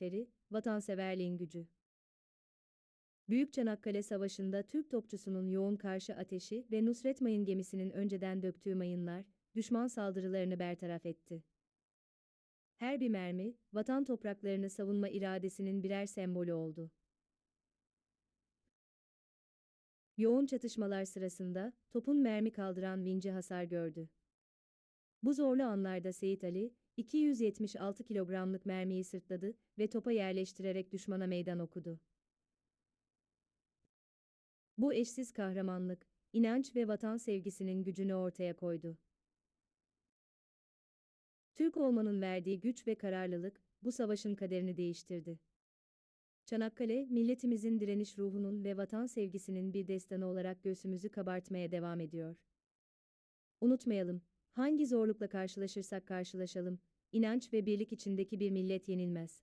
zaferi, vatanseverliğin gücü. Büyük Çanakkale Savaşı'nda Türk topçusunun yoğun karşı ateşi ve Nusret Mayın gemisinin önceden döktüğü mayınlar, düşman saldırılarını bertaraf etti. Her bir mermi, vatan topraklarını savunma iradesinin birer sembolü oldu. Yoğun çatışmalar sırasında topun mermi kaldıran vinci hasar gördü. Bu zorlu anlarda Seyit Ali, 276 kilogramlık mermiyi sırtladı ve topa yerleştirerek düşmana meydan okudu. Bu eşsiz kahramanlık, inanç ve vatan sevgisinin gücünü ortaya koydu. Türk olmanın verdiği güç ve kararlılık, bu savaşın kaderini değiştirdi. Çanakkale, milletimizin direniş ruhunun ve vatan sevgisinin bir destanı olarak göğsümüzü kabartmaya devam ediyor. Unutmayalım, hangi zorlukla karşılaşırsak karşılaşalım, inanç ve birlik içindeki bir millet yenilmez.